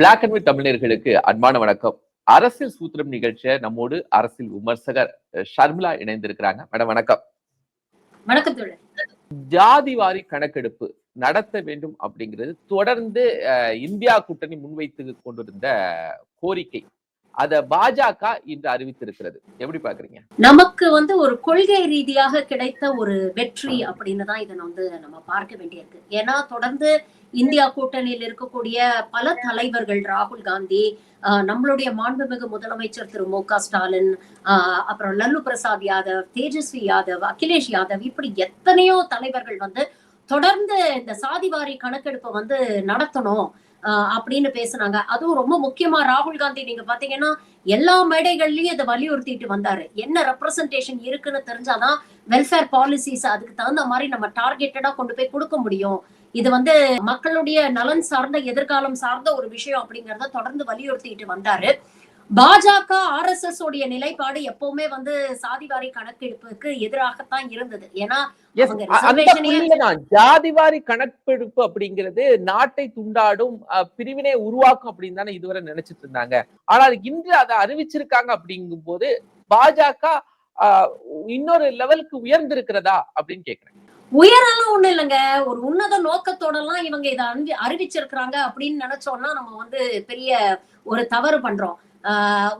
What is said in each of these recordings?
Black and white தமிழர்களுக்கு அன்பான வணக்கம். அரசியல் சூத்திரம் நிகழ்ச்சிய நம்மோடு அரசியல் விமர்சகர் ஷர்மிளா இணைந்திருக்கிறாங்க. மேடம் வணக்கம். வணக்கம் தோழர். ஜாதிவாரி கணக்கெடுப்பு நடத்த வேண்டும் அப்படிங்கிறது தொடர்ந்து இந்தியா கூட்டணி முன்வைத்து கொண்டிருந்த கோரிக்கை. அத பாஜக இன்று அறிவித்திருக்கிறது. எப்படி பாக்குறீங்க நமக்கு வந்து ஒரு கொள்கை ரீதியாக கிடைத்த ஒரு வெற்றி அப்படின்னு தான் இதை வந்து நம்ம பார்க்க வேண்டியிருக்கு. ஏன்னா தொடர்ந்து இந்தியா கூட்டணியில் இருக்கக்கூடிய பல தலைவர்கள் ராகுல் காந்தி ஆஹ் நம்மளுடைய மாண்புமிகு முதலமைச்சர் திரு மு க ஸ்டாலின் ஆஹ் அப்புறம் லல்லு பிரசாத் யாதவ் தேஜஸ்வி யாதவ் அகிலேஷ் யாதவ் இப்படி எத்தனையோ தலைவர்கள் வந்து தொடர்ந்து இந்த சாதிவாரி கணக்கெடுப்பை வந்து நடத்தணும். அப்படின்னு பேசுனாங்க. அதுவும் ரொம்ப முக்கியமா ராகுல் காந்தி நீங்க பாத்தீங்கன்னா எல்லா மேடைகள்லயும் இதை வலியுறுத்திட்டு வந்தாரு. என்ன ரெப்ரசன்டேஷன் இருக்குன்னு தெரிஞ்சாதான் வெல்ஃபேர் பாலிசிஸ் அதுக்கு தகுந்த மாதிரி நம்ம டார்கெட்டடா கொண்டு போய் கொடுக்க முடியும். இது வந்து மக்களுடைய நலன் சார்ந்த எதிர்காலம் சார்ந்த ஒரு விஷயம் அப்படிங்கறத தொடர்ந்து வலியுறுத்திட்டு வந்தாரு. பாஜக ஆர் எஸ் எஸ் உடைய நிலைப்பாடு எப்பவுமே வந்து சாதிவாரி கணக்கெடுப்புக்கு எதிராகத்தான் இருந்தது. ஏன்னா ஜாதிவாரி கணக்கெடுப்பு அப்படிங்கிறது நாட்டை துண்டாடும் பிரிவினை உருவாக்கும் அப்படின்னு தானே இதுவரை நினைச்சிட்டு இருந்தாங்க. ஆனால் இன்று அதை அறிவிச்சிருக்காங்க அப்படிங்கும் போது பாஜக இன்னொரு லெவலுக்கு உயர்ந்திருக்கிறதா அப்படின்னு கேக்குறேன். உயரெல்லாம் ஒண்ணு இல்லைங்க. ஒரு உன்னத நோக்கத்தோட எல்லாம் இவங்க இதை அறிவி அறிவிச்சிருக்கிறாங்க அப்படின்னு நினைச்சோம்னா நம்ம வந்து பெரிய ஒரு தவறு பண்றோம்.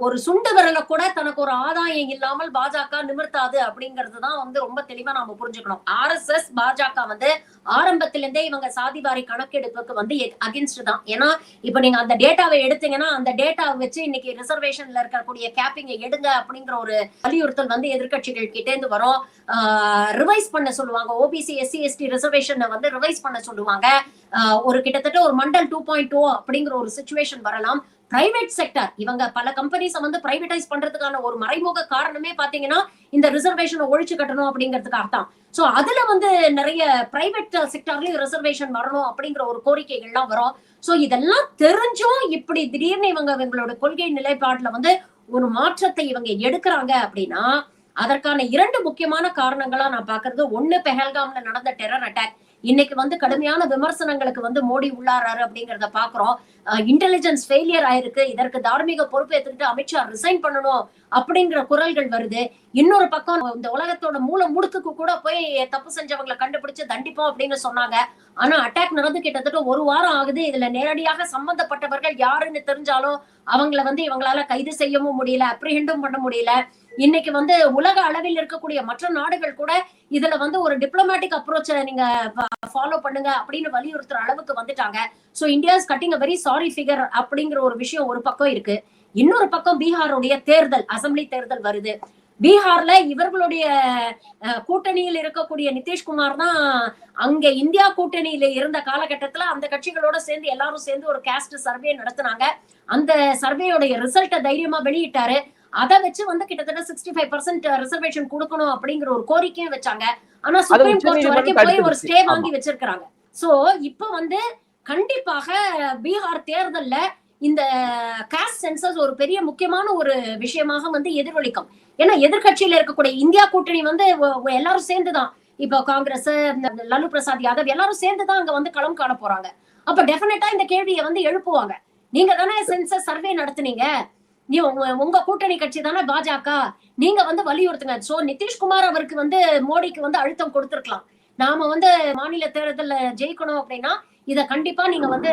ஒரு சுண்டு விரலை கூட தனக்கு ஒரு ஆதாயம் இல்லாமல் பாஜக நிமிர்த்தாது அப்படிங்கிறது தான் வந்து ரொம்ப தெளிவா நாம புரிஞ்சுக்கணும். ஆர் எஸ் எஸ் பாஜக வந்து ஆரம்பத்திலிருந்தே இவங்க சாதிவாரி கணக்கெடுப்புக்கு வந்து அகென்ஸ்ட் தான். ஏன்னா இப்ப நீங்க அந்த டேட்டாவை எடுத்தீங்கன்னா அந்த டேட்டாவை வச்சு இன்னைக்கு ரிசர்வேஷன்ல இருக்கக்கூடிய கேப்பிங்கை எடுங்க அப்படிங்கிற ஒரு வலியுறுத்தல் வந்து எதிர்கட்சிகள் கிட்டே இருந்து வரும் ரிவைஸ் பண்ண சொல்லுவாங்க. ஓபிசி எஸ்சி எஸ்டி ரிசர்வேஷனை வந்து ரிவைஸ் பண்ண சொல்லுவாங்க. ஆஹ் ஒரு கிட்டத்தட்ட ஒரு மண்டல் டூ பாயிண்ட் டூ அப்படிங்கிற ஒரு சுச்சுவேஷன் வரலாம். பிரைவேட் செக்டர் இவங்க பல கம்பெனிஸை வந்து பிரைவேடைஸ் பண்றதுக்கான ஒரு மறைமுக காரணமே பாத்தீங்கன்னா இந்த ரிசர்வேஷனை ஒழிச்சு கட்டணும் அப்படிங்கிறதுக்காக தான் சோ அதுல வந்து நிறைய பிரைவேட் செக்டர்லயும் ரிசர்வேஷன் வரணும் அப்படிங்கிற ஒரு கோரிக்கைகள்லாம் வரும். சோ இதெல்லாம் தெரிஞ்சும் இப்படி திடீர்னு இவங்க இவங்களோட கொள்கை நிலைப்பாட்டுல வந்து ஒரு மாற்றத்தை இவங்க எடுக்கிறாங்க அப்படின்னா அதற்கான இரண்டு முக்கியமான காரணங்களா நான் பாக்குறது. ஒண்ணு பெஹல்காம்ல நடந்த டெரர் அட்டாக் இன்னைக்கு வந்து கடுமையான விமர்சனங்களுக்கு வந்து மோடி உள்ளாராரு அப்படிங்கறத பாக்குறோம். இன்டெலிஜென்ஸ் ஃபெயிலியர் ஆயிருக்கு. இதற்கு தார்மீக பொறுப்பு எடுத்துக்கிட்டு அமித்ஷா ரிசைன் பண்ணணும் அப்படிங்கிற குரல்கள் வருது. இன்னொரு பக்கம் இந்த உலகத்தோட மூல முடுக்குக்கு கூட போய் தப்பு செஞ்சவங்களை கண்டுபிடிச்சு தண்டிப்போம் அப்படின்னு சொன்னாங்க. ஆனா அட்டாக் நடந்து கிட்டத்தட்ட ஒரு வாரம் ஆகுது. இதுல நேரடியாக சம்பந்தப்பட்டவர்கள் யாருன்னு தெரிஞ்சாலும் அவங்கள வந்து இவங்களால கைது செய்யவும் முடியல அப்ரிஹெண்டும் பண்ண முடியல. இன்னைக்கு வந்து உலக அளவில் இருக்கக்கூடிய மற்ற நாடுகள் கூட இதுல வந்து ஒரு டிப்ளமேட்டிக் அப்ரோச்ச நீங்க ஃபாலோ பண்ணுங்க அப்படின்னு வலியுறுத்துற அளவுக்கு வந்துட்டாங்க. So India is cutting a very sorry figure அப்படிங்கிற ஒரு விஷயம் ஒரு பக்கம் இருக்கு. இன்னொரு பக்கம் பீகாருடைய தேர்தல் அசம்பிளி தேர்தல் வருது. பீகார்ல இவர்களுடைய அஹ், கூட்டணியில் இருக்கக்கூடிய நிதிஷ்குமார் தான் அங்க இந்தியா கூட்டணியில இருந்த காலகட்டத்துல அந்த கட்சிகளோட சேர்ந்து எல்லாரும் சேர்ந்து ஒரு கேஸ்ட் சர்வே நடத்தினாங்க. அந்த சர்வேயோடைய ரிசல்ட்டை தைரியமா வெளியிட்டாரு. அதை வச்சு வந்து கிட்டத்தட்ட சிக்ஸ்டி ஃபைவ் பர்சன்ட் ரிசர்வேஷன் கொடுக்கணும் அப்படிங்கிற ஒரு கோரிக்கையும் வச்சாங்க. ஆனா சுப்ரீம் கோர்ட் வரைக்கும் போய் ஒரு. ஸ்டே. வாங்கி வச்சிருக்காங்க சோ இப்ப வந்து கண்டிப்பாக பீகார் தேர்தல்ல இந்த காஸ்ட் சென்சஸ் ஒரு பெரிய முக்கியமான ஒரு விஷயமாக வந்து எதிரொலிக்கும். ஏன்னா எதிர்க்கட்சியில இருக்கக்கூடிய இந்தியா கூட்டணி வந்து எல்லாரும் சேர்ந்துதான். இப்போ காங்கிரஸ் இந்த லல்லு பிரசாத் யாதவ் எல்லாரும் சேர்ந்துதான் அங்க வந்து களம் காண போறாங்க. அப்ப டெஃபினட்டா இந்த கேள்வியை வந்து எழுப்புவாங்க. நீங்க தானே சென்சஸ் சர்வே நடத்துனீங்க. நீ உங்க- உங்க கூட்டணி கட்சி தானே பாஜக. நீங்க வந்து வலியுறுத்துங்க. சோ நிதிஷ்குமார் அவருக்கு வந்து மோடிக்கு வந்து அழுத்தம் கொடுத்திருக்கலாம். நாம வந்து மாநில தேர்தல்ல ஜெயிக்கணும் அப்படின்னா இத கண்டிப்பா நீங்க வந்து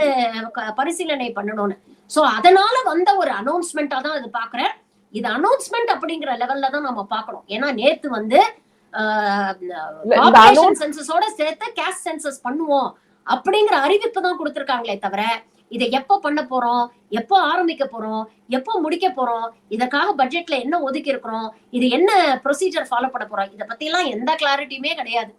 பரிசீலனை பண்ணணும்னு. சோ அதனால வந்த ஒரு அனௌன்ஸ்மெண்டா தான் இது பாக்குறேன். இது அனௌன்ஸ்மெண்ட் அப்படிங்கிற லெவல்ல தான் நம்ம பார்க்கணும் ஏன்னா நேத்து வந்து சென்சஸோட சேர்த்து கேஷ் சென்சஸ் பண்ணுவோம். அப்படிங்கிற அறிவிப்பு தான் கொடுத்திருக்காங்களே தவிர இதை எப்ப பண்ண போறோம்? எப்போ ஆரம்பிக்க போறோம்? எப்போ முடிக்க போறோம்? இதற்காக பட்ஜெட்ல என்ன ஒதுக்கி இருக்கிறோம்? இது என்ன ப்ரொசீஜர் ஃபாலோ பண்ண போறோம்? இத பத்தி எல்லாம் எந்த கிளாரிட்டியுமே கிடையாது.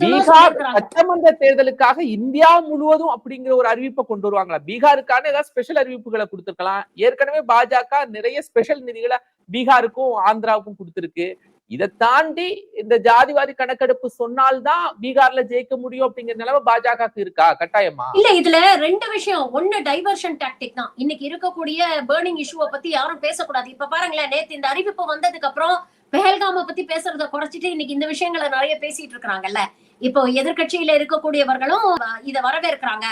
பீகார். சட்டமன்ற தேர்தலுக்காக இந்தியா முழுவதும் அப்படிங்கிற ஒரு அறிவிப்பை கொண்டு வருவாங்களா? பீகாருக்கான ஏதாவது ஸ்பெஷல் அறிவிப்புகளை கொடுத்திருக்கலாம். ஏற்கனவே பாஜக நிறைய ஸ்பெஷல் நிதிகளை பீகாருக்கும் ஆந்திராவுக்கும் கொடுத்திருக்கு. இதை தாண்டி இந்த ஜாதிவாரி கணக்கெடுப்பு சொன்னால்தான் பீகார்ல ஜெயிக்க முடியும் அப்படிங்கிற நிலைமை பாஜகவுக்கு இருக்கா? கட்டாயமா? இல்ல இதுல ரெண்டு விஷயம். ஒண்ணு டைவர்ஷன் டாக்டிக் தான். இன்னைக்கு இருக்கக்கூடிய பேர்னிங் இஷ்யூவை பத்தி யாரும் பேசக்கூடாது. இப்ப பாருங்களேன் நேத்து இந்த அறிவிப்பு வந்ததுக்கு அப்புறம் பெஹல்காம பத்தி பேசுறத குறைச்சிட்டு இன்னைக்கு இந்த விஷயங்களை நிறைய பேசிட்டு இருக்காங்கல்ல இப்போ எதிர்க்கட்சியில இருக்கக்கூடியவர்களும் இத வரவேற்கிறாங்க.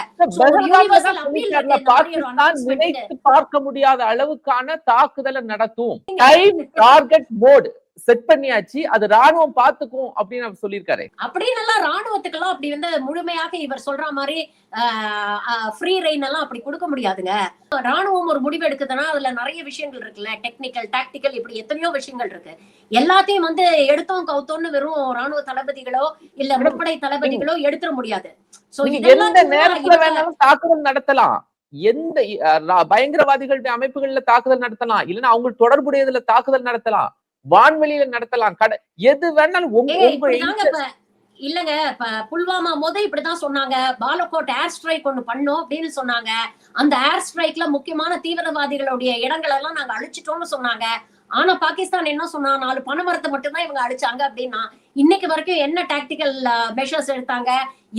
பார்க்க முடியாத அளவுக்கான தாக்குதலை நடத்தும். டைம் டார்கெட் மோட் செட் பண்ணியாச்சு. அது ராணுவம் பாத்துக்கும் அப்படின்னு அவர் சொல்லியிருக்காரு. அப்படின்னு எல்லாம் ராணுவத்துக்கெல்லாம் அப்படி வந்து முழுமையாக இவர் சொல்ற மாதிரி ஃப்ரீ ரெயின் எல்லாம் அப்படி கொடுக்க முடியாதுங்க. ராணுவம் ஒரு முடிவு எடுக்குதுன்னா அதுல நிறைய விஷயங்கள் இருக்குல்ல. டெக்னிக்கல் டாக்டிக்கல் இப்படி எத்தனையோ விஷயங்கள் இருக்கு. எல்லாத்தையும் வந்து எடுத்தோம் கவுத்தோன்னு வெறும் ராணுவ தளபதிகளோ இல்ல முப்படை தளபதிகளோ எடுத்துட முடியாது. சோ நீங்க எந்த நேரத்துல வேணாலும் தாக்குதல் நடத்தலாம். எந்த பயங்கரவாதிகளுடைய அமைப்புகள்ல தாக்குதல் நடத்தலாம். இல்லைன்னா அவங்க தொடர்புடையதுல தாக்குதல் நடத்தலாம். வான்வெளியில நடத்தலாம். கட எது வேணாலும் உங்க இல்லங்க இப்ப புல்வாமா முத இப்படிதான் சொன்னாங்க. பாலகோட் ஏர் ஸ்ட்ரைக் ஒண்ணு பண்ணோம் அப்படின்னு சொன்னாங்க. அந்த ஏர் ஸ்ட்ரைக்ல முக்கியமான தீவிரவாதிகளுடைய இடங்கள் எல்லாம் நாங்க அழிச்சிட்டோம்னு சொன்னாங்க. ஆனா பாகிஸ்தான் என்ன சொன்னா நாலு பணமரத்தை மட்டும்தான் இவங்க அடிச்சாங்க அப்படின்னா இன்னைக்கு வரைக்கும் என்ன டாக்டிக்கல் மெஷர்ஸ் எடுத்தாங்க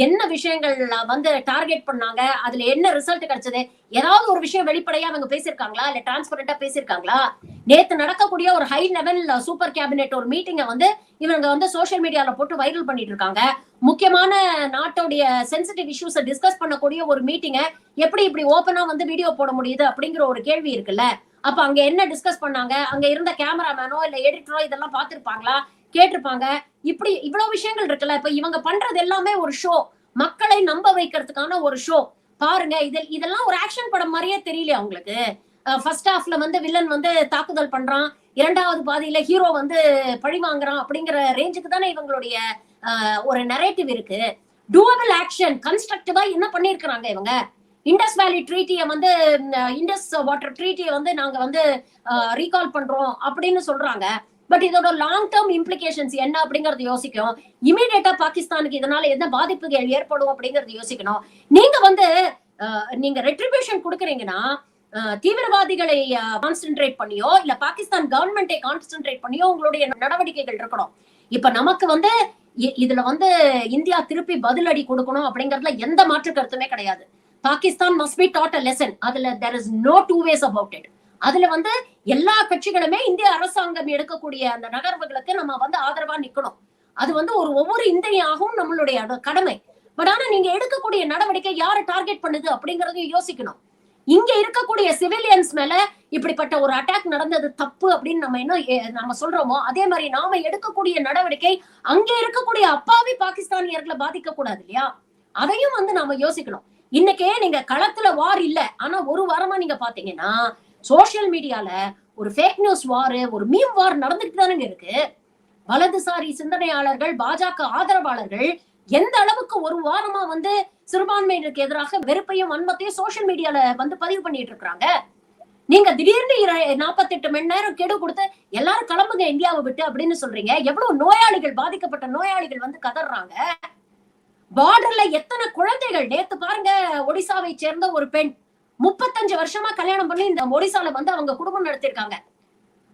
என்ன விஷயங்கள் வந்து டார்கெட் பண்ணாங்க அதுல என்ன ரிசல்ட் கிடைச்சது ஏதாவது ஒரு விஷயம் வெளிப்படையா அவங்க பேசியிருக்காங்களா? இல்ல டிரான்ஸ்பரண்டா பேசியிருக்காங்களா? நேத்து நடக்கக்கூடிய ஒரு ஹை லெவல் சூப்பர் கேபினெட் ஒரு மீட்டிங்கை வந்து இவங்க வந்து சோஷியல் மீடியால போட்டு வைரல் பண்ணிட்டு இருக்காங்க. முக்கியமான நாட்டோடைய சென்சிட்டிவ் இஷ்யூஸை டிஸ்கஸ் பண்ணக்கூடிய ஒரு மீட்டிங்கை எப்படி இப்படி ஓப்பனா வந்து வீடியோ போட முடியுது அப்படிங்கிற ஒரு கேள்வி இருக்குல்ல? அப்ப அங்க என்ன டிஸ்கஸ் பண்ணாங்க? அங்க இருந்த கேமராமேனோ இல்ல எடிட்டரோ இதெல்லாம் பார்த்திருப்பாங்களா? கேட்டிருப்பாங்க. இப்படி இவ்வளவு விஷயங்கள் இருக்குல்ல? இப்ப இவங்க பண்றது எல்லாமே ஒரு ஷோ மக்களை நம்ப வைக்கிறதுக்கான ஒரு ஷோ பாருங்க இதில் இதெல்லாம் ஒரு ஆக்ஷன் படம் மாதிரியே தெரியலையா அவங்களுக்கு ஃபர்ஸ்ட் ஹாஃப்ல வந்து வில்லன் வந்து தாக்குதல் பண்றான். இரண்டாவது பாதியில ஹீரோ வந்து பழி வாங்குறான் அப்படிங்கிற ரேஞ்சுக்கு தானே இவங்களுடைய ஒரு நரேட்டிவ் இருக்கு. டூவபிள் ஆக்ஷன் கன்ஸ்ட்ரக்டிவா என்ன பண்ணிருக்கிறாங்க இவங்க? இண்டஸ் வேலி ட்ரீட்டியை வந்து இண்டஸ் வாட்டர் ட்ரீட்டியை வந்து நாங்க வந்து ரீகால் பண்றோம் அப்படின்னு சொல்றாங்க. பட் இதோட லாங் டேர்ம் இம்ப்ளிகேஷன்ஸ் என்ன அப்படிங்கறது யோசிக்கணும். இமீடியட்டா பாகிஸ்தானுக்கு இதனால என்ன பாதிப்புகள் ஏற்படும் அப்படிங்கறது யோசிக்கணும். நீங்க வந்து நீங்க ரெட்ரிபியூஷன் கொடுக்குறீங்கன்னா தீவிரவாதிகளை கான்சென்ட்ரேட் பண்ணியோ இல்ல பாகிஸ்தான் கவர்மெண்டை கான்சென்ட்ரேட் பண்ணியோ உங்களுடைய நடவடிக்கைகள் இருக்கணும். இப்ப நமக்கு வந்து இதுல வந்து இந்தியா திருப்பி பதிலடி கொடுக்கணும் அப்படிங்கறதுல எந்த மாற்று கருத்துமே கிடையாது. Pakistan must be taught a lesson அதுல there is no two ways about it அதுல வந்து எல்லா கட்சிகளுமே இந்திய அரசாங்கம் எடுக்கக்கூடிய அந்த நகர்வுகளுக்கு நம்ம வந்து ஆதரவா நிக்கணும். அது வந்து ஒரு ஒவ்வொரு இந்தியாகவும் நம்மளுடைய கடமை. பட் ஆனா நீங்க எடுக்கக்கூடிய நடவடிக்கை யாரை டார்கெட் பண்ணுது அப்படிங்கறதையும் யோசிக்கணும். இங்க இருக்கக்கூடிய சிவிலியன்ஸ் மேல இப்படிப்பட்ட ஒரு அட்டாக் நடந்தது தப்பு அப்படின்னு நம்ம என்ன நம்ம சொல்றோமோ அதே மாதிரி நாம எடுக்கக்கூடிய நடவடிக்கை அங்க இருக்கக்கூடிய அப்பாவி பாகிஸ்தானியர்களை பாதிக்க கூடாது இல்லையா? அதையும் வந்து நாம யோசிக்கணும். இன்னைக்கே நீங்க களத்துல வார் இல்ல. ஆனா ஒரு வாரமா நீங்க பாத்தீங்கன்னா சோசியல் மீடியால ஒரு ஃபேக் நியூஸ் வார் ஒரு மீம் வார் நடந்துட்டு தானே இருக்கு. வலதுசாரி சிந்தனையாளர்கள் பாஜக ஆதரவாளர்கள் எந்த அளவுக்கு ஒரு வாரமா வந்து சிறுபான்மையினருக்கு எதிராக வெறுப்பையும் வன்மத்தையும் சோசியல் மீடியால வந்து பதிவு பண்ணிட்டு இருக்காங்க? நீங்க திடீர்னு நாற்பத்தெட்டு மணி நேரம் கெடு கொடுத்து எல்லாரும் கிளம்புங்க இந்தியாவை விட்டு அப்படின்னு சொல்றீங்க. எவ்வளவு நோயாளிகள் பாதிக்கப்பட்ட நோயாளிகள் வந்து கதறாங்க பார்டர்ல எத்தனை குழந்தைகள்? நேத்து பாருங்க ஒடிசாவை சேர்ந்த ஒரு பெண். முப்பத்தஞ்சு வருஷமா கல்யாணம் பண்ணி இந்த ஒடிசால வந்து அவங்க குடும்பம் நடத்திருக்காங்க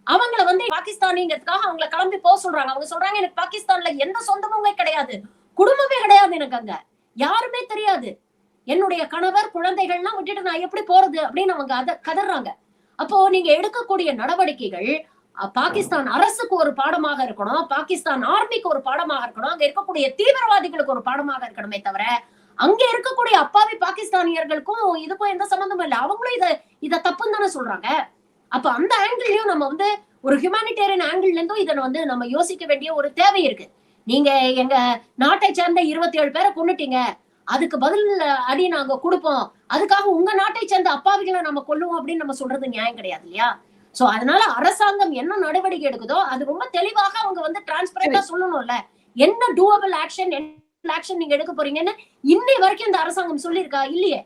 அவங்கள வந்து பாகிஸ்தானிங்கிறதுக்காக அவங்கள கிளம்பி போக சொல்றாங்க. அவங்க சொல்றாங்க எனக்கு பாகிஸ்தான்ல எந்த சொந்தமுமே கிடையாது. குடும்பமே கிடையாது எனக்கு அங்க. யாருமே தெரியாது. என்னுடைய கணவர் குழந்தைகள்லாம் விட்டுட்டு நான் எப்படி போறது அப்படின்னு அவங்க அத கதறாங்க. அப்போ நீங்க எடுக்கக்கூடிய நடவடிக்கைகள் பாகிஸ்தான் அரசுக்கு ஒரு பாடமாக இருக்கணும் பாகிஸ்தான் ஆர்மிக்கு ஒரு பாடமாக இருக்கணும் அங்க இருக்கக்கூடிய தீவிரவாதிகளுக்கு ஒரு பாடமாக இருக்கணுமே தவிர அங்க இருக்கக்கூடிய அப்பாவி பாகிஸ்தானியர்களுக்கும் இதுக்கும் எந்த சம்பந்தமும் இல்லை. அவங்களும் இதை இத தப்புன்னு தானே சொல்றாங்க. அப்ப அந்த ஆங்கிள்லயும் நம்ம வந்து ஒரு ஹியூமானிட்டேரியன் ஆங்கிள் இருந்தும் இதை வந்து நம்ம யோசிக்க வேண்டிய ஒரு தேவை இருக்கு. நீங்க எங்க நாட்டை சேர்ந்த இருபத்தி ஏழு பேரை கொண்டுட்டீங்க அதுக்கு பதில் அடி நாங்க கொடுப்போம். அதுக்காக உங்க நாட்டை சேர்ந்த அப்பாவிகளை நம்ம கொல்லுவோம் அப்படின்னு நம்ம சொல்றது நியாயம் கிடையாது இல்லையா? சோ அதனால அரசாங்கம் என்ன நடவடிக்கை எடுக்குதோ அது ரொம்ப தெளிவாக அவங்க வந்து டிரான்ஸ்பரண்டா சொல்லணும்ல. என்ன டூவபிள் ஆக்ஷன் என்ன ஆக்ஷன் நீங்க எடுக்க போறீங்கன்னு இன்னை வரைக்கும் இந்த அரசாங்கம் சொல்லியிருக்கா? இல்லையே.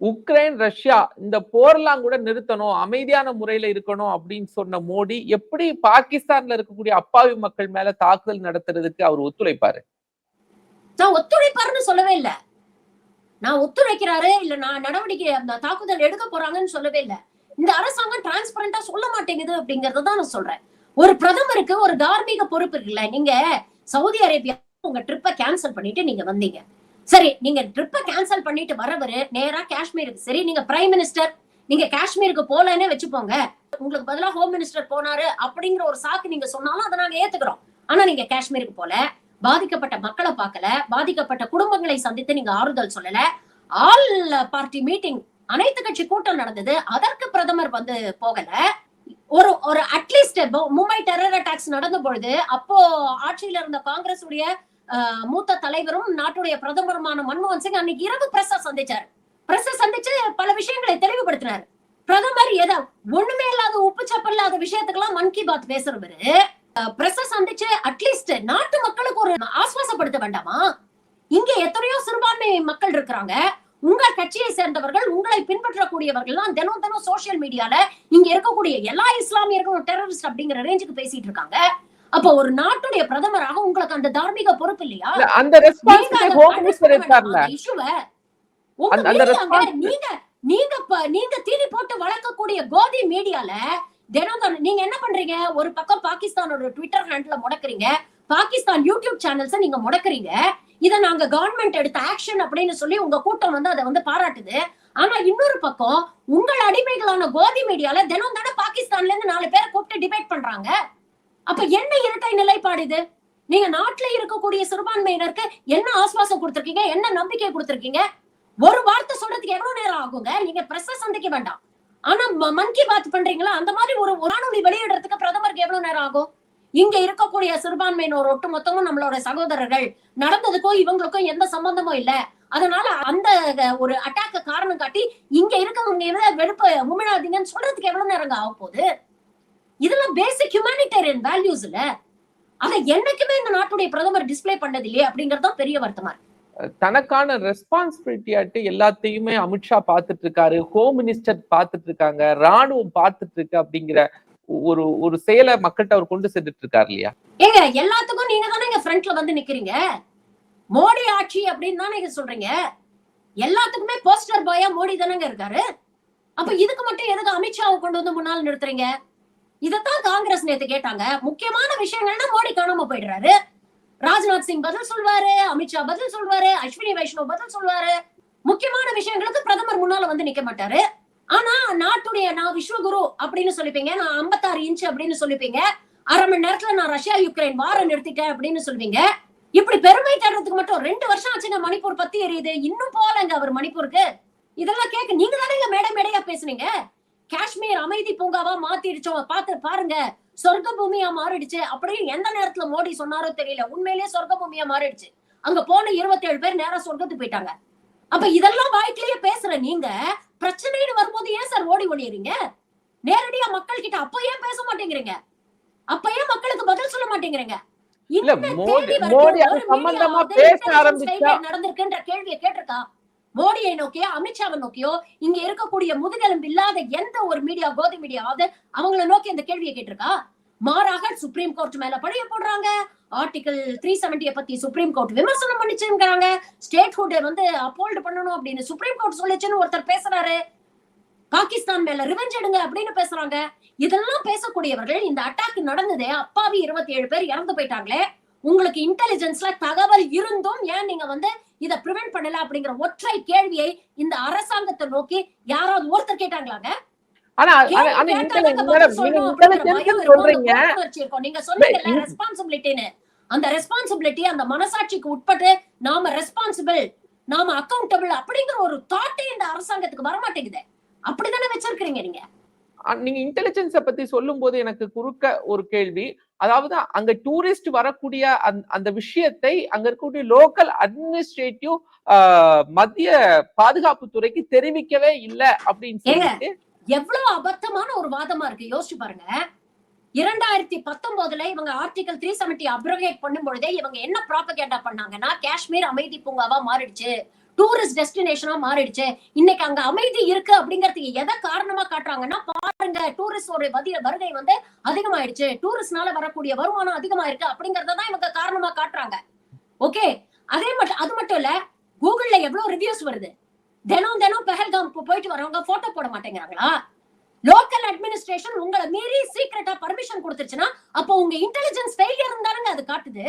உக்ரைன் ரஷ்யா இந்த போர்லாம் கூட நிறுத்தணும் அமைதியான முறையில இருக்கணும் அப்படின்னு சொன்ன மோடி எப்படி பாகிஸ்தான்ல இருக்கக்கூடிய அப்பாவி மக்கள் மேல தாக்குதல் நடத்துறதுக்கு அவர் ஒத்துழைப்பாரு? நான் ஒத்துழைப்பாருன்னு சொல்லவே இல்ல. நான் ஒத்துழைக்கிறாரு இல்ல நான் நடவடிக்கை அந்த தாக்குதல் எடுக்க போறாங்கன்னு சொல்லவே இல்ல. இந்த அரசாங்கம் டிரான்ஸ்பரண்டா சொல்ல மாட்டேங்குது அப்படிங்கறத தான் நான் சொல்றேன். ஒரு பிரதமருக்கு ஒரு தார்மீக பொறுப்பு இருக்குல்ல நீங்க சவுதி அரேபியா உங்க ட்ரிப்பை கேன்சல் பண்ணிட்டு நீங்க வந்தீங்க. சரி நீங்க ட்ரிப்பை கேன்சல் பண்ணிட்டு வரவரு நேரா காஷ்மீருக்கு சரி நீங்க பிரைம் மினிஸ்டர் நீங்க காஷ்மீருக்கு போலன்னு வச்சுப்போங்க உங்களுக்கு பதிலா ஹோம் மினிஸ்டர் போனாரு அப்படிங்கிற ஒரு சாக்கு நீங்க சொன்னாலும் அதை நாங்க ஏத்துக்கிறோம். ஆனா நீங்க காஷ்மீருக்கு போல பாதிக்கப்பட்ட மக்களை பார்க்கல பாதிக்கப்பட்ட குடும்பங்களை சந்தித்து நீங்க ஆறுதல் சொல்லல. ஆல் பார்ட்டி மீட்டிங் அனைத்து கட்சி கூட்டம் நடந்தது. அதற்கு பிரதமர் வந்து போகல. ஒரு ஒரு அட்லீஸ்ட் மும்பை டெரர் அட்டாக்ஸ் நடந்த பொழுது அப்போ ஆட்சியில இருந்த காங்கிரஸ் உடைய மூத்த தலைவரும் நாட்டுடைய பிரதமருமான மன்மோகன் சிங் அன்னைக்கு இரவு பிரஸ் சந்திச்சாரு. பிரஸ் சந்திச்சு பல விஷயங்களை தெளிவுபடுத்தினாரு. பிரதமர் எதா ஒண்ணுமே இல்லாத உப்பு சப்பு இல்லாத விஷயத்துக்கெல்லாம் மன் கி பாத் பேசுறவரு. பிரஸ் சந்திச்சு அட்லீஸ்ட் நாட்டு மக்களுக்கு ஒரு ஆஸ்வாசப்படுத்த வேண்டாமா? இங்க எத்தனையோ சிறுபான்மை மக்கள் இருக்கிறாங்க. உங்கள் கட்சியை சேர்ந்தவர்கள் உங்களை பின்பற்றக்கூடியவர்கள் தான் தினம் தினம் சோசியல் மீடியால இங்க இருக்கக்கூடிய எல்லா இஸ்லாமியர்களும் டெரரிஸ்ட் அப்படிங்கிற ரேஞ்சுக்கு பேசிட்டு இருக்காங்க. அப்போ ஒரு நாட்டுடைய பிரதமராக உங்களுக்கு அந்த தார்மீக பொறுப்பு இல்லையா? இல்ல, அந்த நீங்க நீங்க நீங்க தீனி போட்டு வளர்க்கக்கூடிய கோதி மீடியால தினம் தினம் நீங்க என்ன பண்றீங்க? ஒரு பக்கம் பாகிஸ்தானோட ட்விட்டர் ஹேண்ட்ல முடக்குறீங்க. பாகிஸ்தான் யூடியூப் சேனல்ஸ் நீங்க முடக்குறீங்க. இதை நாங்க கவர்மெண்ட் எடுத்த ஆக்ஷன் அப்படின்னு சொல்லி உங்க கூட்டம் வந்து அதை வந்து பாராட்டுது. ஆனா இன்னொரு பக்கம் உங்கள் அடிமைகளான கோதி மீடியால தினம் தானே பாகிஸ்தான்ல இருந்து நாலு பேரை கூப்பிட்டு டிபேட் பண்றாங்க. அப்ப என்ன இரட்டை நிலைப்பாடு இது? நீங்க நாட்டுல இருக்கக்கூடிய சிறுபான்மையினருக்கு என்ன ஆஸ்வாசம் கொடுத்திருக்கீங்க? என்ன நம்பிக்கை கொடுத்திருக்கீங்க? ஒரு வார்த்தை சொல்றதுக்கு எவ்வளவு நேரம் ஆகுங்க? நீங்க பிரஸ் சந்திக்க வேண்டாம். ஆனா மன் கி பாத் பண்றீங்களா? அந்த மாதிரி ஒரு ஒரு வெளியிடுறதுக்கு பிரதமருக்கு எவ்வளவு நேரம் ஆகும்? இங்க இருக்கக்கூடிய சிறுபான்மையினர் ஒட்டு மொத்தமும் நம்மளோட சகோதரர்கள். நடந்ததுக்கும் இவங்களுக்கும் எந்த சம்பந்தமும் இல்ல. அதனால அந்த ஒரு அட்டாக்க காரணம் காட்டி இங்க இருக்கவங்க வெறுப்பு உமிழாதீங்கன்னு சொல்றதுக்கு எவ்வளவு நேரம் ஆக போகுது? இதெல்லாம் பேசிக் ஹியூமானிட்டேரியன் வேல்யூஸ்ல அதை என்னைக்குமே இந்த நாட்டுடைய பிரதமர் டிஸ்பிளே பண்ணது இல்லையே அப்படிங்கறது பெரிய வருத்தமா இருக்கு. தனக்கான ரெஸ்பான்சிபிலிட்டியாட்டு எல்லாத்தையுமே அமித்ஷா பார்த்துட்டு இருக்காரு ஹோம் மினிஸ்டர் பார்த்துட்டு இருக்காங்க ராணுவம் பார்த்துட்டு இருக்கு அப்படிங்கிற ஒரு ஒரு செயலை மக்கள்கிட்ட அவர் கொண்டு சென்றுட்டு இருக்காரு இல்லையா? ஏங்க எல்லாத்துக்கும் நீங்க தானே இங்க ஃப்ரண்ட்ல வந்து நிக்கிறீங்க? மோடி ஆட்சி அப்படின்னு தானே இங்க சொல்றீங்க? எல்லாத்துக்குமே போஸ்டர் பாயா மோடி தானேங்க இருக்காரு? அப்ப இதுக்கு மட்டும் எதுக்கு அமித்ஷாவை கொண்டு வந்து முன்னால் நிறுத்துறீங்க? இதத்தான் காங்கிரஸ் நேத்து கேட்டாங்க. முக்கியமான விஷயங்கள்னா மோடி காணாம போயிடுறாரு. ராஜ்நாத் சிங் பதில் சொல்வாரு அமித்ஷா பதில் சொல்வாரு அஸ்வினி வைஷ்ணவ் பதில் சொல்வாரு. முக்கியமான விஷயங்களுக்கு பிரதமர் முன்னால வந்து நிக்க மாட்டாரு. ஆனா நாட்டுடைய நான் விஸ்வகுரு அப்படின்னு சொல்லிப்பீங்க நான் 56 இன்ச் அப்படின்னு சொல்லிப்பீங்க. அரை மணி நேரத்துல நான் ரஷ்யா யுக்ரைன் வாரம் நிறுத்திட்டேன் அப்படின்னு சொல்லுவீங்க. இப்படி பெருமை தேடுறதுக்கு மட்டும் ரெண்டு வருஷம் ஆச்சுங்க மணிப்பூர் பத்தி எரியுது. இன்னும் போகலங்க அவர் மணிப்பூருக்கு. இதெல்லாம் கேட்க நீங்க தானே மேடை மேடையா பேசுனீங்க? காஷ்மீர் அமைதி பூங்காவா மாத்திடுச்சோம் பாத்து பாருங்க சொர்க்க பூமியா மாறிடுச்சு. அப்படின்னு எந்த நேரத்துல மோடி சொன்னாரோ தெரியல. உண்மையிலேயே சொர்க்க பூமியா மாறிடுச்சு. அங்க போன 27 பேர் நேரம் சொர்க்கத்துக்கு போயிட்டாங்க. அப்ப இதெல்லாம் வாய்க்கிலேயே பேசுற நீங்க பிரச்சனைன்னு வரும்போது ஏன் சார் ஓடி ஒளியறீங்க? நேரடியா மக்கள் கிட்ட அப்ப ஏன் பேச மாட்டேங்கிறீங்க? அப்ப ஏன் மக்களுக்கு பதில் சொல்ல மாட்டேங்கிறீங்க? நடந்திருக்குன்ற கேள்வியை கேட்டிருக்கா? மோடியை நோக்கியோ அமித்ஷாவை நோக்கியோ இங்க இருக்கக்கூடிய முதுகெலும்பு இல்லாத எந்த ஒரு மீடியா கோதி மீடியாவது அவங்கள நோக்கி இந்த கேள்வியை கேட்டிருக்கா? மாறாக சுப்ரீம் கோர்ட் மேல பழைய போடுறாங்க. ஆர்டிகல் த்ரீ செவன்டியை பத்தி சுப்ரீம் கோர்ட் விமர்சனம் பண்ணிச்சுங்கிறாங்க. ஸ்டேட் ஹுட் வந்து அப்போல்டு பண்ணணும் அப்படின்னு சுப்ரீம் கோர்ட் சொல்லிச்சுன்னு ஒருத்தர் பேசுறாரு. பாகிஸ்தான் மேல ரிவெஞ்ச் எடுங்க அப்படின்னு பேசுறாங்க. இதெல்லாம் பேசக்கூடியவர்கள் இந்த அட்டாக் நடந்ததே அப்பாவி இருபத்தி ஏழு பேர் இறந்து போயிட்டாங்களே. உங்களுக்கு இன்டெலிஜென்ஸ்ல தகவல் இருந்தும் ஏன் நீங்க வந்து இத பிரிவென்ட் பண்ணல அப்படிங்கிற ஒற்றை கேள்வியை இந்த அரசாங்கத்தை நோக்கி யாராவது ஒருத்தர் கேட்டாங்களாங்க? ஆனா அந்த சொல்றீங்க. பொறுப்புணர்ச்சி இருக்கும். நீங்க சொன்னீங்கல்ல இல்ல, ரெஸ்பான்சிபிலிட்டின்னு அந்த ரெஸ்பான்சிபிலிட்டி அந்த மனசாட்சிக்கு உட்பட்டு நாம ரெஸ்பான்சிபிள் நாம அக்கௌண்டபிள் அப்படிங்கிற ஒரு தாட்டே இந்த அரசாங்கத்துக்கு வர மாட்டேங்குது அப்படிதானே வச்சிருக்கீங்க நீங்க நீங்க இன்டெலிஜென்ஸ பத்தி சொல்லும்போது எனக்கு குறுக்க ஒரு கேள்வி. அதாவது அங்க டூரிஸ்ட் வரக்கூடிய அந்த- அந்த விஷயத்தை அங்க இருக்கக்கூடிய லோக்கல் அட்மினிஸ்ட்ரேட்டிவ் மத்திய பாதுகாப்பு துறைக்கு தெரிவிக்கவே இல்லை அப்படின்னு சொல்லிட்டு எவ்வளவு அபத்தமான ஒரு வாதமா இருக்கு? யோசிச்சு பாருங்க. இரண்டாயிரத்தி பத்தொன்பதுல இவங்க ஆர்டிகல் த்ரீ செவன்டி அப்ரோகேட் பண்ணும் பொழுதே இவங்க என்ன ப்ராபகேண்டா பண்ணாங்கன்னா காஷ்மீர் அமைதி பூங்காவா மாறிடுச்சு. டூரிஸ்ட் டெஸ்டினேஷனா மாறிடுச்சு. இன்னைக்கு அங்க அமைதி இருக்கு அப்படிங்கறதுக்கு எதை காரணமா காட்டுறாங்கன்னா பாருங்க டூரிஸ்டோட வதிய வருகை வந்து அதிகமாயிடுச்சு. டூரிஸ்ட்னால வரக்கூடிய வருமானம் அதிகமா இருக்கு அப்படிங்கறத தான் இவங்க காரணமா காட்டுறாங்க. ஓகே அதே மட்டும் அது மட்டும் இல்ல கூகுள்ல எவ்வளவு ரிவ்யூஸ் வருது? தினம் தினம் பெஹல்காம் போயிட்டு வரவங்க போட்டோ போட மாட்டேங்கிறாங்களா? லோக்கல் அட்மினிஸ்ட்ரேஷன் உங்களை மீறி சீக்கிரட்டா பர்மிஷன் கொடுத்துருச்சுன்னா அப்போ உங்க இன்டெலிஜென்ஸ் ஃபெயிலியர் தானங்க அது காட்டுது.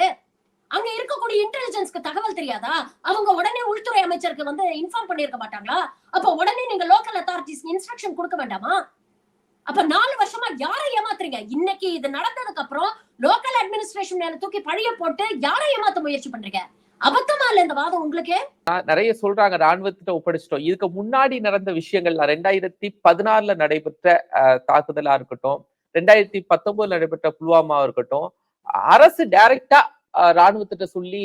அங்க இருக்கக்கூடிய இன்டெலிஜென்ஸ்க்கு தகவல் தெரியாதா? அவங்க உடனே உள்துறை அமைச்சருக்கு வந்து இன்ஃபார்ம் பண்ணிருக்க மாட்டாங்களா? அப்ப உடனே நீங்க லோக்கல் அத்தாரிட்டிஸ் இன்ஸ்ட்ரக்ஷன் கொடுக்க வேண்டாமா? அப்ப நாலு வருஷமா யாரை ஏமாத்துறீங்க? இன்னைக்கு இது நடந்ததுக்கு அப்புறம் லோக்கல் அட்மினிஸ்ட்ரேஷன் மேல தூக்கி பழைய போட்டு யாரை ஏமாத்த முயற்சி பண்றீங்க? அபத்தமா இல்ல இந்த வாதம் உங்களுக்கு? நிறைய சொல்றாங்க. ராணுவத்திட்ட ஒப்படைச்சிட்டோம். இதுக்கு முன்னாடி நடந்த விஷயங்கள்ல ரெண்டாயிரத்தி பதினாறுல நடைபெற்ற தாக்குதலா இருக்கட்டும் ரெண்டாயிரத்தி பத்தொன்பதுல நடைபெற்ற புல்வாமா இருக்கட்டும் அரசு டைரக்டா ராணுவத்திட்ட சொல்லி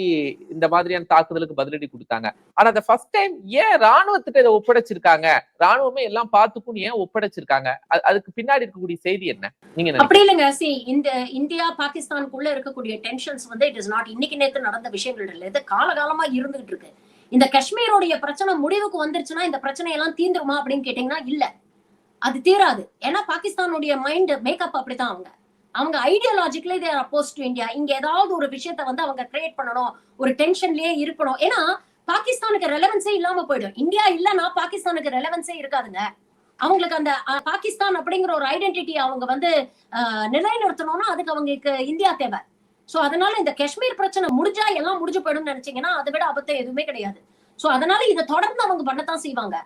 இந்த மாதிரியான தாக்குதலுக்கு பதிலடி கொடுத்தாங்க. ஆனா அந்த ஃபர்ஸ்ட் டைம் ஏன் ராணுவத்திட்ட இதை ஒப்படைச்சிருக்காங்க? ராணுவமே எல்லாம் பார்த்துக்கும் ஏன் ஒப்படைச்சிருக்காங்க? அதுக்கு பின்னாடி இருக்கக்கூடிய செய்தி என்ன? நீங்க அப்படி இல்லைங்க. சி இந்த இந்தியா பாகிஸ்தானுக்குள்ள இருக்கக்கூடிய டென்ஷன்ஸ் வந்து இட் இஸ் நாட் இன்னைக்கு நேத்து நடந்த விஷயங்கள் இல்ல. இது காலகாலமா இருந்துகிட்டு இருக்கு. இந்த காஷ்மீருடைய பிரச்சனை முடிவுக்கு வந்துருச்சுன்னா இந்த பிரச்சனை எல்லாம் தீந்துருமா அப்படின்னு கேட்டீங்கன்னா இல்ல. அது தீராது. ஏன்னா பாகிஸ்தானுடைய மைண்ட் மேக்கப் அப்படித்தான் அவங்க. அவங்க ideologically they're opposed to India இங்க ஏதாவது ஒரு விஷயத்த வந்து அவங்க கிரியேட் பண்ணணும் ஒரு டென்ஷன்லயே இருக்கணும். ஏன்னா பாகிஸ்தானுக்கு ரெலவன்ஸே இல்லாம போயிடும். இந்தியா இல்லைன்னா பாகிஸ்தானுக்கு ரெலவன்ஸே இருக்காதுங்க. அவங்களுக்கு அந்த பாகிஸ்தான் அப்படிங்கிற ஒரு ஐடென்டிட்டி அவங்க வந்து நிலைநிறுத்தணும்னா அதுக்கு அவங்களுக்கு இந்தியா தேவை. சோ அதனால இந்த காஷ்மீர் பிரச்சனை முடிஞ்சா எல்லாம் முடிஞ்சு போயிடும்னு நினைச்சீங்கன்னா அதை விட அபத்தம் எதுவுமே கிடையாது. சோ அதனால இதை தொடர்ந்து அவங்க பண்ணத்தான் செய்வாங்க.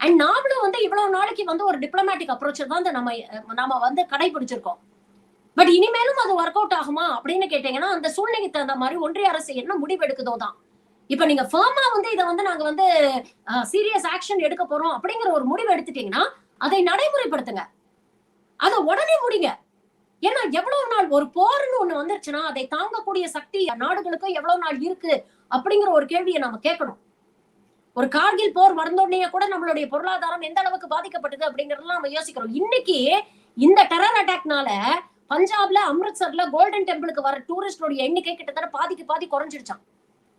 அண்ட் நாமளும் வந்து இவ்வளவு நாளைக்கு வந்து ஒரு டிப்ளமேட்டிக் அப்ரோச் தான் நம்ம நாம வந்து கடைபிடிச்சிருக்கோம். பட் இனிமேலும் அது ஒர்க் அவுட் ஆகுமா? அப்படின்னு கேட்டீங்கன்னா அந்த சூழ்நிலைக்கு தகுந்த மாதிரி ஒன்றிய அரசு என்ன முடிவெடுக்குதோ தான். இப்ப நீங்க ஃபர்மா வந்து இதை வந்து நாங்க வந்து சீரியஸ் ஆக்ஷன் எடுக்க போறோம் அப்படிங்கிற ஒரு முடிவு எடுத்துட்டீங்கன்னா அதை நடைமுறைப்படுத்துங்க. அதை உடனே முடிங்க. ஏன்னா எவ்வளவு நாள் ஒரு போர்னு ஒண்ணு வந்துருச்சுன்னா அதை தாங்கக்கூடிய சக்தி நாடுகளுக்கும் எவ்வளவு நாள் இருக்கு அப்படிங்கிற ஒரு கேள்வியை நம்ம கேட்கணும். ஒரு கார்கில் போர் வந்தோடனே கூட நம்மளுடைய பொருளாதாரம் எந்த அளவுக்கு பாதிக்கப்பட்டது அப்படிங்கறதெல்லாம் நம்ம யோசிக்கிறோம். இன்னைக்கு இந்த டெரர் அட்டாக்னால பஞ்சாப்ல அம்ரித்சர்ல கோல்டன் டெம்பிளுக்கு வர டூரிஸ்டோட எண்ணிக்கை கிட்டத்தட்ட பாதிக்கு பாதி குறைஞ்சிருச்சான்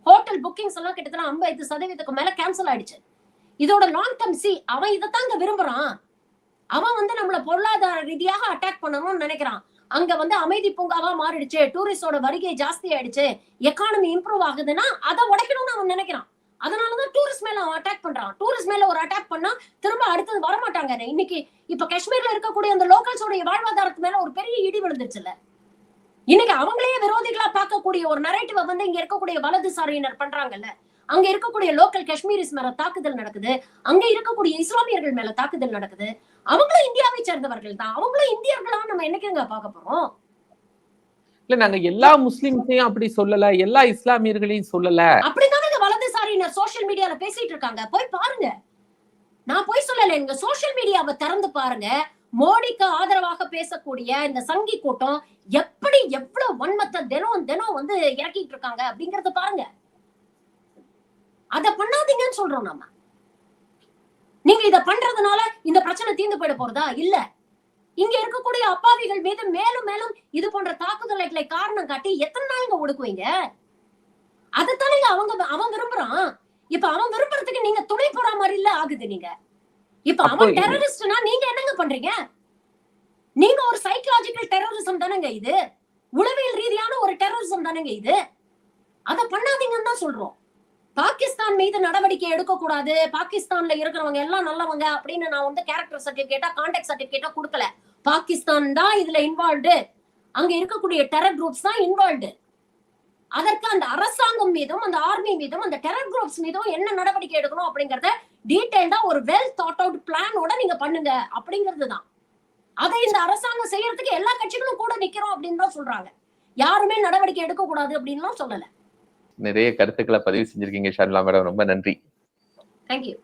ஹோட்டல் புக்கிங்ஸ் எல்லாம் கிட்டத்தட்ட ஐம்பது சதவீதத்துக்கு மேல கேன்சல் ஆயிடுச்சு. இதோட லாங் டர்ம் சி அவன் இதைத்தாங்க விரும்புறான். அவன் வந்து நம்மள பொருளாதார ரீதியாக அட்டாக் பண்ணணும்னு நினைக்கிறான். அங்க வந்து அமைதி பூங்காவா மாறிடுச்சு டூரிஸ்டோட வருகை ஜாஸ்தி ஆயிடுச்சு எக்கானமி இம்ப்ரூவ் ஆகுதுன்னா அதை உடைக்கணும்னு அவன் நினைக்கிறான். அதனாலதான் டூரிஸ்ட் மேல அவன் அட்டாக் பண்றான். டூரிஸ்ட் மேல ஒரு அட்டாக் பண்ணா திரும்ப அடுத்தது வரமாட்டாங்க இன்னைக்கு இப்ப காஷ்மீர்ல இருக்கக்கூடிய அந்த லோக்கல்ஸோட வாழ்வாதாரத்து மேல ஒரு பெரிய இடி விழுந்துருச்சுல்ல. இன்னைக்கு அவங்களே விரோதிகளா பார்க்கக்கூடிய ஒரு நரேட்டிவ வந்து இங்க இருக்கக்கூடிய வலதுசாரியினர் பண்றாங்கல்ல. அங்க இருக்கக்கூடிய லோக்கல் காஷ்மீரிஸ் மேல தாக்குதல் நடக்குது. அங்க இருக்கக்கூடிய இஸ்லாமியர்கள் மேல தாக்குதல் நடக்குது. அவங்களும் இந்தியாவை சேர்ந்தவர்கள் தான். அவங்களும் இந்தியர்களா நம்ம என்னைக்குங்க பார்க்க போறோம்? இல்ல நாங்க எல்லா முஸ்லிம்ஸையும் அப்படி சொல்லல. எல்லா இஸ்லாமியர்களையும் சொல்லல. அப்படிதானே இந்த சோஷியல் மீடியால பேசிட்டு இருக்காங்க. போய் பாருங்க. நான் போய் சொல்லல எங்க சோசியல் மீடியாவை திறந்து பாருங்க. மோடிக்கு ஆதரவாக பேசக்கூடிய இந்த சங்கி கூட்டம் எப்படி எவ்வளவு வன்மத்தை தினம் தினம் வந்து இறக்கிட்டு இருக்காங்க அப்படிங்கறத பாருங்க. அத பண்ணாதீங்கன்னு சொல்றோம் நம்ம நீங்க இத பண்றதுனால இந்த பிரச்சனை தீர்ந்து போயிட போறதா? இல்ல. இங்க இருக்கக்கூடிய அப்பாவிகள் மீது மேலும் மேலும் இது போன்ற தாக்குதல்களை காரணம் காட்டி எத்தனை நாளுங்க ஒடுக்குவீங்க? அதைத்தானே அவங்க அவன் விரும்புறான். இப்ப அவன் விரும்புறதுக்கு நீங்க துணை போற மாதிரி இல்ல ஆகுது நீங்க. இப்ப அவன் டெரரிஸ்ட்னா நீங்க என்னங்க பண்றீங்க? நீங்க ஒரு சைக்கலாஜிக்கல் டெரரிசம் தானங்க இது. உளவியல் ரீதியான ஒரு டெரரிசம் தானங்க இது. அத பண்ணாதீங்கன்னு தான் சொல்றோம். பாகிஸ்தான் மீது நடவடிக்கை எடுக்க கூடாது பாகிஸ்தான்ல இருக்கிறவங்க எல்லாம் நல்லவங்க அப்படின்னு நான் வந்து கேரக்டர் சர்டிபிகேட்டா கான்டாக்ட் சர்டிபிகேட்டா கொடுக்கல. பாகிஸ்தான் தான் இதுல இன்வால்வ்டு அங்க இருக்கக்கூடிய டெரர் குரூப்ஸ் தான் இன்வால்வ்டு அதற்கு அந்த அரசாங்கம் மீதும் அந்த ஆர்மி மீதும் அந்த டெரர் குரூப்ஸ் மீதும் என்ன நடவடிக்கை எடுக்கணும் அப்படிங்கறத டீடைல்டா ஒரு வெல் தாட் அவுட் பிளானோட நீங்க பண்ணுங்க அப்படிங்கிறது தான். அதை இந்த அரசாங்கம் செய்யறதுக்கு எல்லா கட்சிகளும் கூட நிக்கிறோம் அப்படின்னு தான் சொல்றாங்க. யாருமே நடவடிக்கை எடுக்க கூடாது அப்படின்லாம் சொல்லல. நிறைய கருத்துக்களை பதிவு செஞ்சிருக்கீங்க ஷர்லா மேடம். ரொம்ப நன்றி. தேங்க்யூ